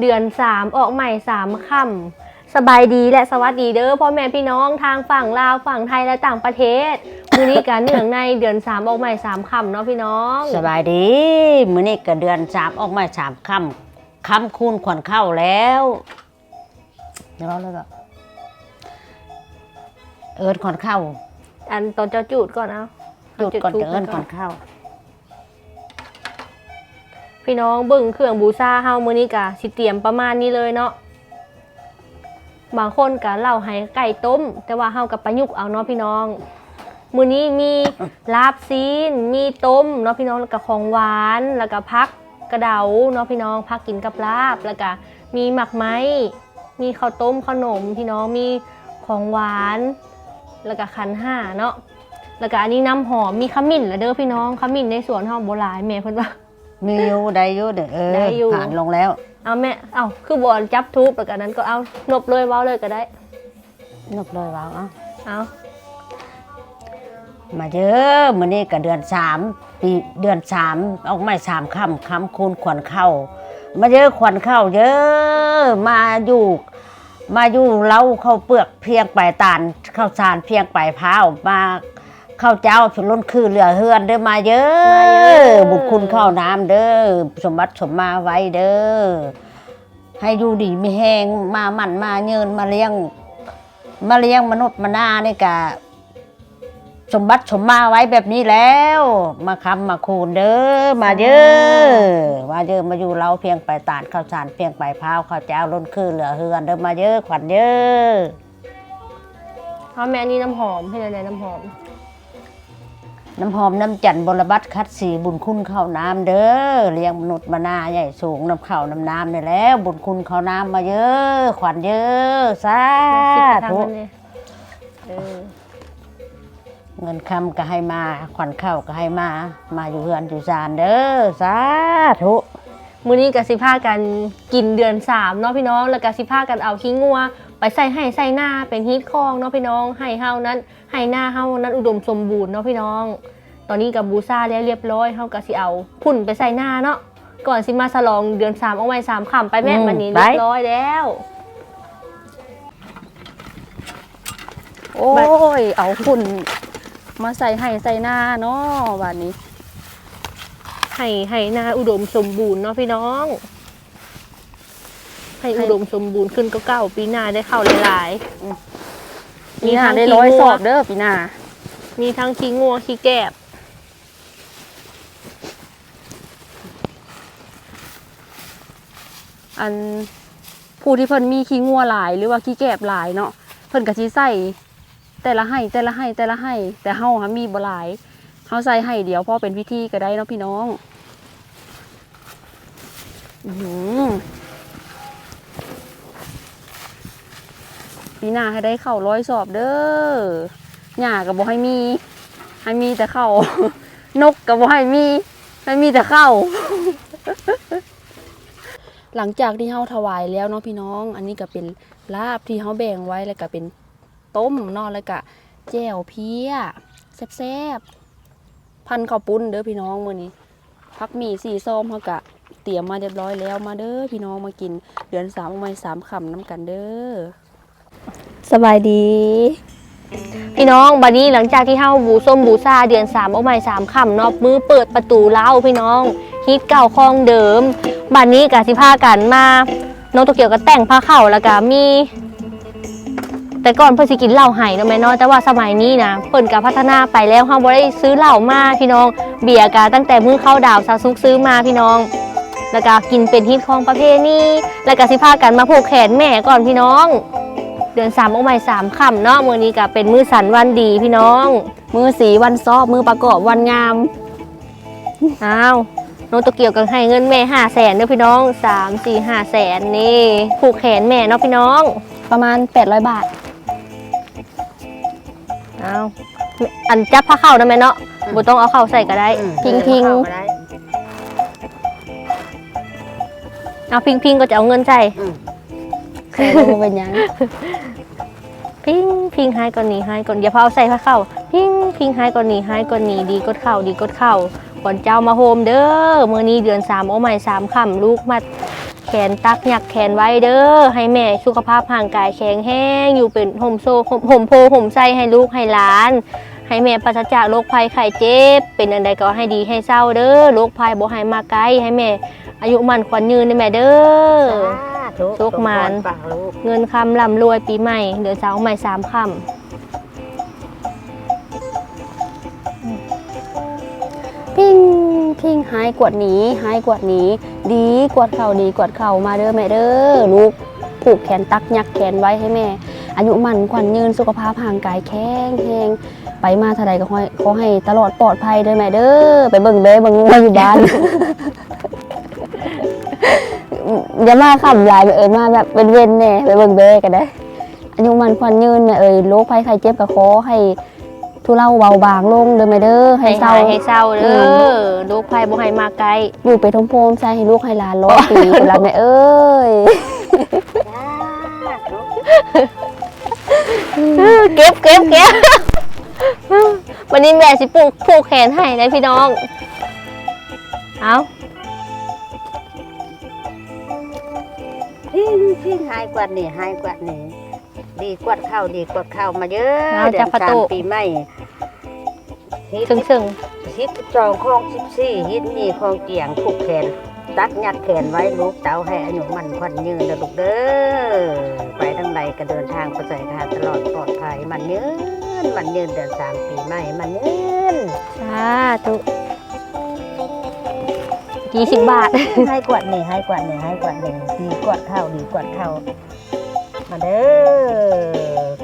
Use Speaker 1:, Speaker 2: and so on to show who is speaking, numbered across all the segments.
Speaker 1: เดือนสามออกใหม่สามค่ำสบายดีและสวัสดีเด้อพ่อแม่พี่น้องทางฝั่งลาวฝั่งไทยและต่างประเทศมื้อนี้กันเนื่องในเดือนสามออกใหม่สามค่ำเนาะพี่น้อง
Speaker 2: สบายดี มื้อนี้ก็เดือนสามออกมาสามค่ำค่ำคูณขวัญเข้าแล้วเดี๋ยวเราเลยก็เอิญขวัญเข้า
Speaker 1: อันตอนเจ้าจูดก่อนเอา
Speaker 2: จุดก่อน
Speaker 1: ทูบ
Speaker 2: จะเอิญขวัญเข้า
Speaker 1: พี่น้องเบิ่งเครื่องบูชาเฮามื้อนี้กะสิเตรียมประมาณนี้เลยเนาะบางคนกะเล่าให้ไก่ต้ม แต่ว่าเฮากับประยุกต์เอาเนาะพี่น้องมื้อนี้มีลาบซีน มีต้มเนาะพี่น้องแล้วก็ของหวานแล้วก็พักกระเดาเนาะพี่น้องพักกินกับลาบแล้วก็มีหมักไม้มีข้าวต้มขนมพี่น้องมีของหวาน แล้วก็ขันห้าเนาะแล้วก็อันนี้น้ำหอมมีขมิ้นละเด้อพี่น้องขมิ้นในสวนเฮาโบราณแม่เพิ่นว่า
Speaker 2: มีอยู่ได้อยู่เด้อเออ
Speaker 1: ได้อยู่
Speaker 2: ผ่านลงแล้ว
Speaker 1: เอาแม่เอาคือบอลจับทุบแล้วกันนั้นก็เอานบเลยเว้าเลยก็ได้
Speaker 2: นกเลยว่าเอา
Speaker 1: เอา
Speaker 2: มาเยอะมื้อนี้ก็เดือนสามปีเดือนสามออกมาสามค่ำค่ำคูณขวัญเข้า มาเยอะขวัญเข้า เยอะมาอยู่มาอยู่เล้าข้าวเปลือกเพียงไปตานข้าวสารเพียงไปพร้าวมา ข้าวเจ้าผลล้นคือเหลือเฮือนเด้อมาเยอะบุญคุณข้าวน้ำเด้อสมบัติสมมาไว้เด้อให้อยู่ดีมีแหงมาหมันมาเยินมาเลี้ยง มาเลี้ยงมนุษย์มานานี่กะสมบัติสมมาไว้แบบนี้แล้ว มาคำมาคูณเด้อมาเยอะมาเยอะมาอยู่เราเพียงไปตานข้าวสารเพียงไปพร้าวข้าวเจ้าล้นคือเหลือเฮือนเด้อมาเยอะขวัญเยอะ
Speaker 1: เอาแม่อันนี่น้ำหอมให้เลยน้ำหอม
Speaker 2: น้ำหอมน้ำจันทร์บรบัตคัดสีบุญคุณข้าวน้ำเด้อเลี้ยงมนุษย์มานาใหญ่สูงน้ำข้าวน้ำน้ำนี่แหล้ว บุญคุณข้าวน้ำมาเยอะ ขวัญเยอะสา
Speaker 1: สิบกระทาง
Speaker 2: ธุ
Speaker 1: นั่นเลยเออ
Speaker 2: เงินคำก็ให้มา ขวัญเข้าก็ให้มา มาอยู่เฮือนอยู่ศาลเด้อสาธุ
Speaker 1: มื้อนี้กับสิพากันกินเดือนสามเนาะพี่น้องแล้วก็สิพากันเอาขี้งัว ไปใส่ให้ใส่หน้าเป็นฮีทคองเนาะพี่น้องให้เฮานั้นให้หน้าเฮานั้นอุดมสมบูรณ์เนาะพี่น้อง ตอนนี้กับบูซาแล้วเรียบร้อยเฮาก็สิเอา พุ่นไปใส่หน้าเนาะก่อนสิมาฉลองเดือนสามเอาไว้สามคำไปแม่วันนี้เรียบร้อยแล้ว
Speaker 3: โอ้ย เอาฝุ่นมาใส่ให้ใส่หน้าเนาะวันนี้
Speaker 1: ให้ให้นาอุดมสมบูรณ์เนาะพี่น้อง ให้อุดมสมบูรณ์ขึ้นก็เก้าปีหน้าได้เข้าหลายๆ
Speaker 3: มีทาง
Speaker 1: ทั้
Speaker 3: ได้
Speaker 1: ขี้
Speaker 3: ร้อย
Speaker 1: งัว
Speaker 3: สอบเด้อปีหน้า
Speaker 1: มีทั้งขี้งัวขี้แกบ
Speaker 3: อันผู้ที่เพิ่นมีขี้งัวหลายหรือว่าขี้แกบหลายเนาะเพิ่นก็สิใส่แต่ละให้แต่ละให้แต่ละให้แต่เฮาหามีบ่หลายเฮาใส่ให้เดียวพอเป็นพิธีก็ได้เนาะพี่น้อง อื้อหือ ปีหน้าให้ได้เข้าร้อยสอบเด้อหญ้าก็บ่ให้มี ให้มีแต่เข้านกก็บ่ให้มีให้มีแต่เข้าหลังจากที่เฮาถวายแล้วเนาะพี่น้อง อันนี้ก็เป็นลาบที่เฮาแบ่งไว้แล้วก็เป็นต้มนาะแล้วก็แจ่วเพี้ยแซ่บๆพันข้าวปุ้นเด้อพี่น้องมื้อนี้พักมีสี่ส้มเฮาก็เตรียมมาเรียบร้อยแล้วมาเด้อพี่น้องมากิน เดือนสามเอาไม้สามคำน้ำกันเด้อ
Speaker 1: สบายดี พี่น้องบัดนี้หลังจากที่เฮาบูส้มบูซาเดือนสามเอาใหม่สามค่ำนาะมือเปิดประตูเล้าพี่น้องฮิตเก่าคลองเดิมบัดนี้กะสิพากันมา น้องโตเกียวก็แต่งผ้าเข่าแล้วก็มี แต่ก่อนเพิ่นสิกินเหล้าไห้เนาะแม่เนาะแต่ว่าสมัยนี้นะเพิ่นก็พัฒนาไปแล้วเฮาบ่ได้ซื้อเหล้ามาพี่น้อง เบียร์กะตั้งแต่มื้อเข้าดาวซาซุกซื้อมาพี่น้อง แล้วก็กินเป็นฮิตของประเพณีแล้วก็สิพากันมาผูกแขนแม่ก่อนพี่น้อง ดือนสามโอ้ไม่สามค่ำเนาะมื้อนี้ก็เป็นมื้อสันวันดีพี่น้อง
Speaker 3: มือสีวันซอบมือประกอบวันงาม
Speaker 1: อ้าวน้องโตเกียวก็ให้เงินแม่ห้าแสนเด้อพี่น้องสามสี่ห้าแสนนี่ผูกแขนแม่เนาะพี่น้อง
Speaker 3: ประมาณ800บาท
Speaker 1: อ้าวอันจับผ้าเข้านะแม่เนาะบ่ต้องเอาเข้าใส่ก็ได้ พิงพิงเอาพิงพิงก็จะเอาเงินใส่
Speaker 3: ใส่ลงเป็นหยัง
Speaker 1: พิงพิงให้ก่อนนี้ให้ก่อนอย่าพอเอาใส่ผ้าเข้าพิงพิงให้ก่อนนี้ให้ก่อนนี้ดีกดเข้าดีกดเข้าก่อนเจ้ามาโฮมเด้อมื้อนี้เดือนสามโอ้ไม่สามค่ำลูกมาแขนตักหยักแขนไว้เด้อให้แม่สุขภาพร่างกายแข็งแรงอยู่เป็นห่มโซห่มห่มโพห่มไส้ให้ลูกให้หลาน ให้แม่ปราศจากโรคภัยไข้เจ็บ เป็นอันใดก็ให้ดีให้เศร้าเด้อโรคภัยบ่ให้มาไกลให้แม่อายุมันขวัญยืนได้แม่เด้อ สุขมาน
Speaker 2: ปังลูก
Speaker 1: เงินคำร่ำรวยปีใหม่เดือนสาวใหม่สามคำ
Speaker 3: พิงพิงหายกวดหนีหายกวดหนีดีกวดเข่าดีกวดเข่ามาเด้อแม่เด้อลูกผูกแขนตักยักแขนไว้ให้แม่ อายุมันขวัญยืนสุขภาพห่างกายแข็งแรงไปมาเท่าใดก็ขอให้ขอให้ตลอดปลอดภัยเด้อแม่เด้อไปเบิ่งเด้เบิ่งงัวอยู่บ้าน อย่ามาขำลายไปเอิญมาแบบเป็นเว้นแน่ไปเบิ่งเด้กันได้ออายุมันขวัญยืนแม่เอ่ยโรคภัยไข้เจ็บก็ขอให้ทุเลาเบาบางลงเด้อแม่เด้อให้
Speaker 1: ให้
Speaker 3: เศร้า
Speaker 1: หายให้เศร้าเด้อโรคภัยบ่ให้มาไกล
Speaker 3: อยู่ไปทมโพมใส่ให้ลูกให้หลานร้อยปีเป็นไรแม่เอ้ย
Speaker 1: เก็บเก็บเก็บวันนี้แม่สิปลูกผูกแขนให้เลยพี่น้อง เอา
Speaker 2: พิงพิงหายกว่านี่หายกว่านี่ดีกว่าเข้าดีกว่าเข้ามาเยอะ
Speaker 1: เดื
Speaker 2: อนสามปีใหม่ฮิต
Speaker 1: ซึ่งซึ่ง
Speaker 2: ฮิตจองคลองสิบสี่ฮิตนี่คลองเกียงผูกแขนตักยัดแขนไว้ลูกเต้าให้อายุมันควันยืนนะลูกเด้อไปทางใดก็เดินทางไปใส่ทางตลอดปลอดภัยมันยืนมันยืนเดือนสามปีใหม่มันยืน
Speaker 1: สาธุ ยี่สิบบาท
Speaker 2: ให้กวาดนี่ให้กวาดนี่ให้กวาดนี่ดีกวาดเข้าดีกวาดเข้ามาเด้อ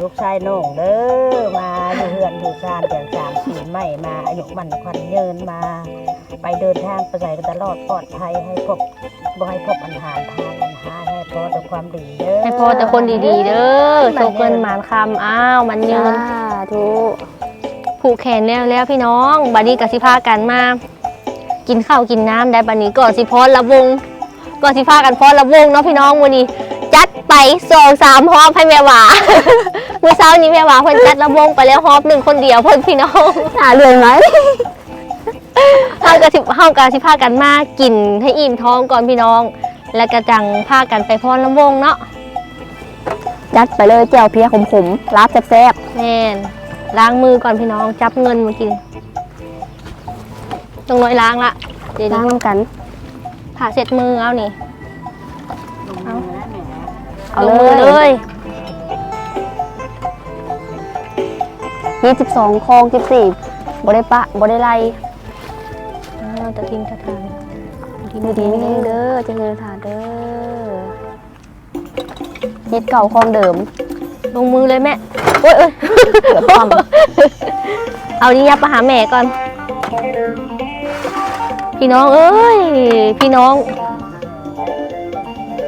Speaker 2: ลูกชายน้องเด้อมาอยู่เฮือนอยู่ชานเดือนสามปีใหม่มาอายุมันควันยืนมา ไปเดินทางไปใส่กันตลอดปลอดภัยให้พบบ่ให้พบปัญหาทางปัญหาให้พอแต่ความดีเด้อ
Speaker 1: ให้พอแต่คนดีๆเด้อโชคเงินหมานคำอ้าวมันยืน
Speaker 3: สาธุ
Speaker 1: ผูกแขนแล้วแล้วพี่น้องบัดนี้กับสิพากันมา กินข้าวกินน้ำได้บัดนี้ก่อนสิพอละวงก่อนสิพากันพอละวงเนาะพี่น้องวันนี้ จัดไปสองสามฮอบให้แม่หวาเมื่อเช้านี้แม่หวาเพิ่นจัดละวงไปแล้วฮอบหนึ่งคนเดียวเพิ่นพี่น้อง
Speaker 3: หาเรือนไหม
Speaker 1: เฮากับสิเฮากับสิพากันมากินให้อิ่มท้องก่อนพี่น้อง แล้วก็จังพากันไปพรละวงเนาะ
Speaker 3: จัดไปเลยแจ่วเพียขมๆลาบแซ่บ
Speaker 1: แน่นล้างมือก่อนพี่น้องจับเงินมากิน ต้องน้อยล้างละเดี๋ยว
Speaker 3: ๆล้าง
Speaker 1: นี้
Speaker 3: น้ำกัน
Speaker 1: ผ่าเสร็จมือเอานี่
Speaker 2: เอาแล้วแม่นะ
Speaker 3: เอา
Speaker 1: ลงมือ
Speaker 3: เล
Speaker 1: เลย ย
Speaker 3: ยี่สิบสองคลองสิบสี่บ่ได้ปะบ่ได้ไล่
Speaker 1: อ้าวตะกินตะทานกิน
Speaker 3: ดี
Speaker 1: ดี
Speaker 3: ดี
Speaker 1: ๆ
Speaker 3: นี่
Speaker 1: นี่
Speaker 3: เด้อเจะเงินถาเด้อยึดเก่าคลองเดิม
Speaker 1: ลงมือเลยแม่โอ้ยเอ้ย
Speaker 3: เกือบความ
Speaker 1: เอานี่ยับมาหาแม่ก่อน พี่น้องเอ้ย พี่น้อง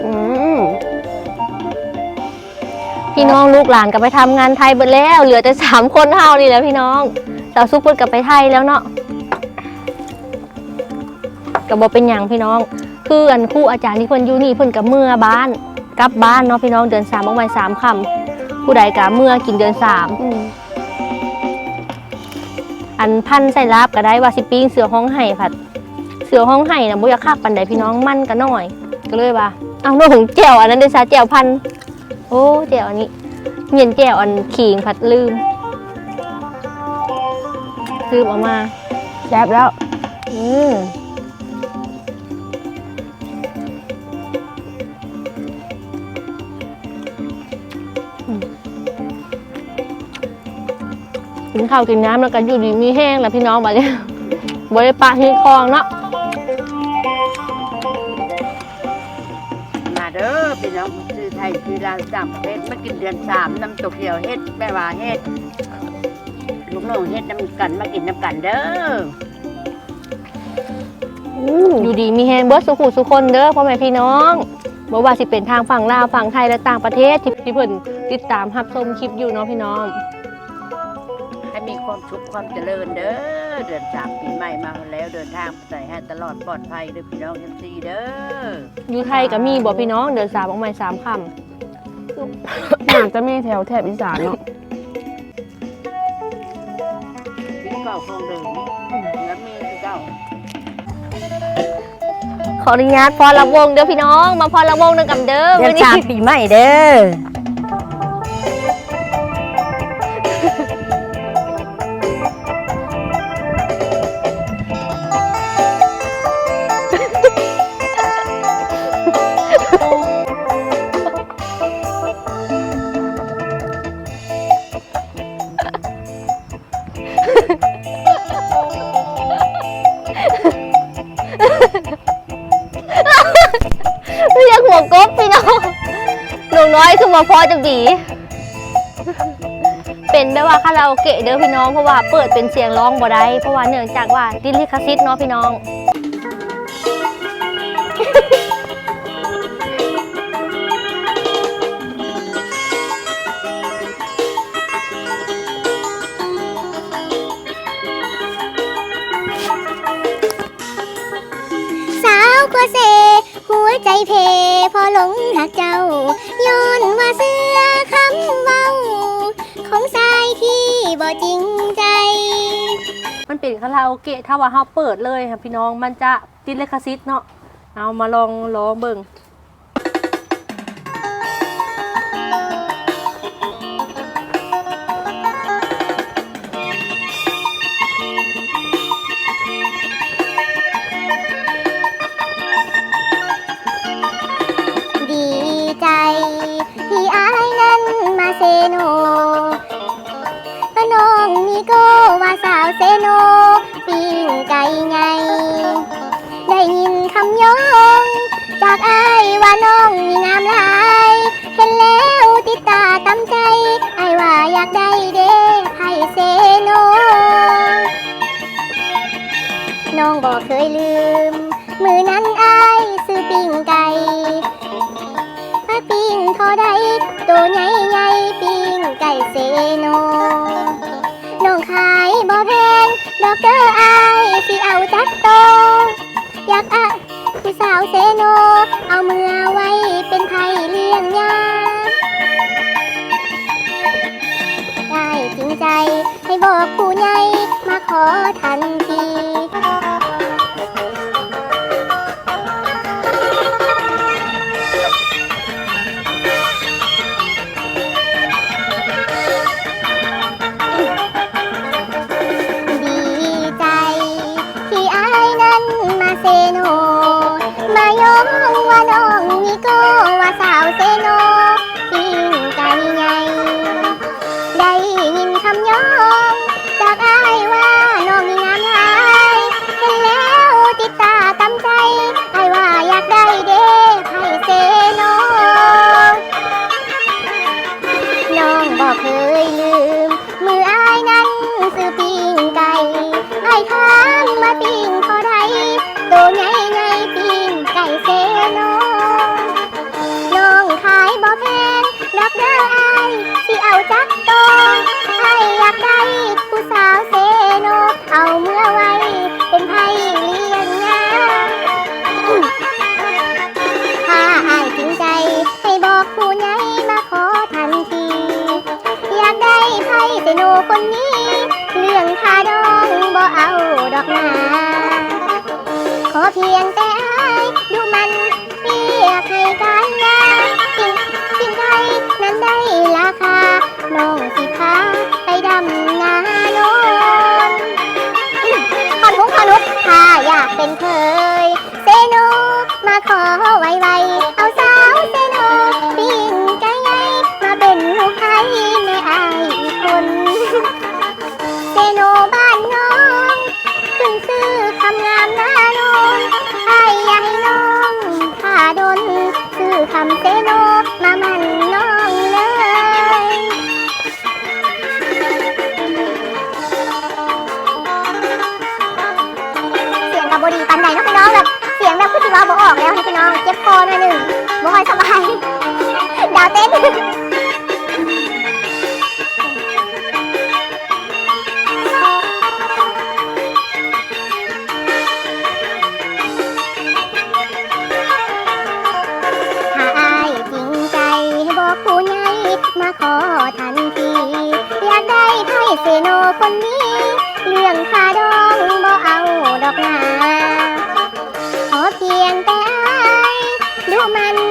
Speaker 3: อืม
Speaker 1: พี่น้องลูกหลานกลับไปทำงานไทยเบิดแล้ว เหลือแต่สามคนเท่านี่แหละพี่น้องสาวซุปเปอร์กลับไปไทยแล้วเนาะก็บอกเป็นอย่างพี่น้องคืออันคู่อาจารย์ที่เพิ่นอยู่นี่เพิ่นกับเมื่อบ้านกลับบ้านเนาะพี่น้องเดือนสามออกมาสามคำผู้ใดกับเมื่อกินเดือนสาม
Speaker 3: อืม
Speaker 1: อันพันใส่ลาบก็ได้ว่าสิปิ้งเสือห้องไห่ผัด เสือห้องไห่นะบ่อยากคักปันใดพี่น้องมันก็น้อย ก็เลยว่าเอาโน่ของแจ่วอันนั้นเดซาแจ่วพัน โอ้แจ่วอันนี้เงียนแจ่วอันขิงผัดลืมลืมออกมา
Speaker 3: แซ่บแล้ว
Speaker 1: อืมกินข้าวกินน้ำแล้วกันอยู่ดีมีแห้งแล้วพี่น้องมาเนี่ยบริปะที่คลองเนาะ
Speaker 2: พี่น้องซื้อไทยซื้อลาวต่างประเทศมากินเดือนสามน้ำตกเขียวเฮ็ดแม่ว่าเฮ็ดลูกน้องเฮ็ดน้ำกันมากินน้ำกันเด้อ
Speaker 3: อืม
Speaker 1: อยู่ดีมีแฮงเบิร์ดสุขุสุคนเด้อพ่อแม่พี่น้องบอกว่าสิเป็นทางฝั่งลาวฝั่งไทยและต่างประเทศที่ที่เพิ่นติดตามรับชมคลิปอยู่เนาะพี่น้อง
Speaker 2: ให้มีความสุขความเจริญเด้อ เดือนสามปีใหม่มาแล้วเดินทางไปใส่ให้ตลอดปลอดภัยเด้อพี่น้องทั้งสี่เด้อ
Speaker 1: อยู่ไทยก็มีบ่พี่น้องเดือนสามออกมาสามค
Speaker 3: น่าจะมีแถวแถบอีสานเนาะ
Speaker 2: พี่เก่าคงเดิมแล้วมีคือเก่า
Speaker 1: ขออนุญาตพรละวงเด้อพี่น้อง มาพรละวงนึงกับเด้อ
Speaker 2: เดือน
Speaker 1: มื้อนี้
Speaker 2: สามปีใหม่เด้อ
Speaker 1: นูน้อยคือมาพอจังดีเป็นแบบว่าคาราโอเกะเด้อพี่น้องเพราะว่าเปิดเป็นเสียงร้องบ่ได้เพราะว่าเนื่องจากว่าดิลิคาซิตเนาะพี่น้อง
Speaker 4: สาวกว่าเซหัวใจเพ พอหลงหักเจ้า ย้อนว่าเสื้อคำเว้า ของสายที่บ่จริงใจ
Speaker 1: มันเป็นคาราโอเกะถ้าว่าเฮาเปิดเลยค่ะพี่น้องมันจะติดเลิขสิทธิ์เนาะเอามาลองร้องเบิ่ง
Speaker 4: น้องมีงามหลายเห็นแล้วติดตาตำใจไอายว่าอยากได้เด้ให้เซโนน้องบอกเคยลืม มือนั้นอายซื้อปิ้งไก่ถ้าปิ้งทอได้ตัวใหญ่ใหญ่ปิ้งไก่เซโนน้องขายบ่แพงดอกเกอร์อายสิเอาจักโตอยากอะ ผู้สาวเซโน เอามือไว้เป็นไทยเลี้ยงยาได้จริงใจให้บอกผู้ใหญ่มาขอทันที ข้าอยากเป็นเคย เซโนมาขอไวๆเอา น้องเจ็บคอหน่อยหนึ่งบ่ค่อยสบาย ดาวเต้นถ้าอายจริงใจให้บอกผู้ใหญ่มาขอทันที อยากได้ไพ่เซโนคนนี้ เรื่องคาดองบ่เอาดอกนา
Speaker 1: komen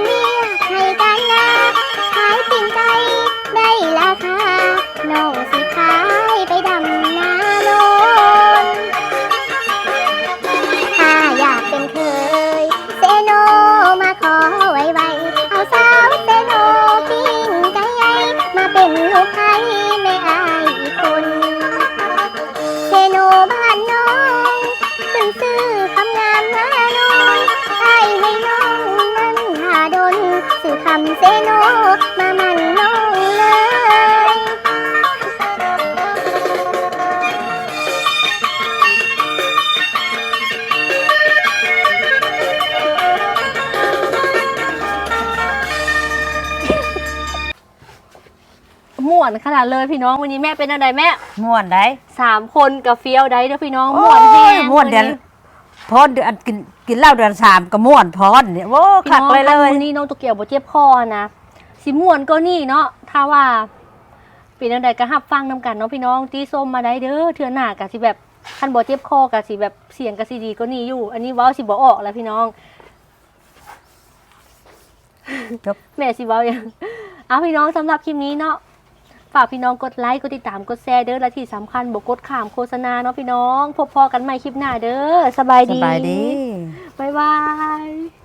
Speaker 1: วนขนาดเลยพี่น้องวันนี้แม่เป็นอะไรแม่
Speaker 2: ม่วนได้
Speaker 1: สามคนกับเฟี้ยวได้เด้อพี่น้อง
Speaker 2: โอ้
Speaker 1: ม่วนแห้
Speaker 2: ย
Speaker 1: ง
Speaker 2: ม่วนเดือนพอเดือนกินกินเหล้าเดือนสามก็ม่วนพรเนี่ยโว้ขักเลยเลย
Speaker 1: วันนี้น้องตุกเกียวบ่เจ็บคอนะสิม่วนก็นี่เนาะถ้าว่าเป็นอะไรก็หับฟังนำกันเนาะพี่น้องตีส้มมาได้เด้อเทื่อหน้าก็สิแบบคันบ่เจ็บคอก็สิแบบเสียงก็สิดีก็นี่อยู่ อันนี้เว้าสิบ่ออกแล้วพี่น้อง
Speaker 2: จบ
Speaker 1: แม่สิเว้ายังเอาพี่น้องสำหรับคลิปนี้เนาะ ฝากพี่น้องกดไลค์กดติดตามกดแชร์เด้อและที่สำคัญบ่กดข้ามโฆษณาเนาะพี่น้อง พบพอกันใหม่คลิปหน้าเด้อสบาย
Speaker 2: ส
Speaker 1: ดี
Speaker 2: บายดี
Speaker 1: บ๊ายบาย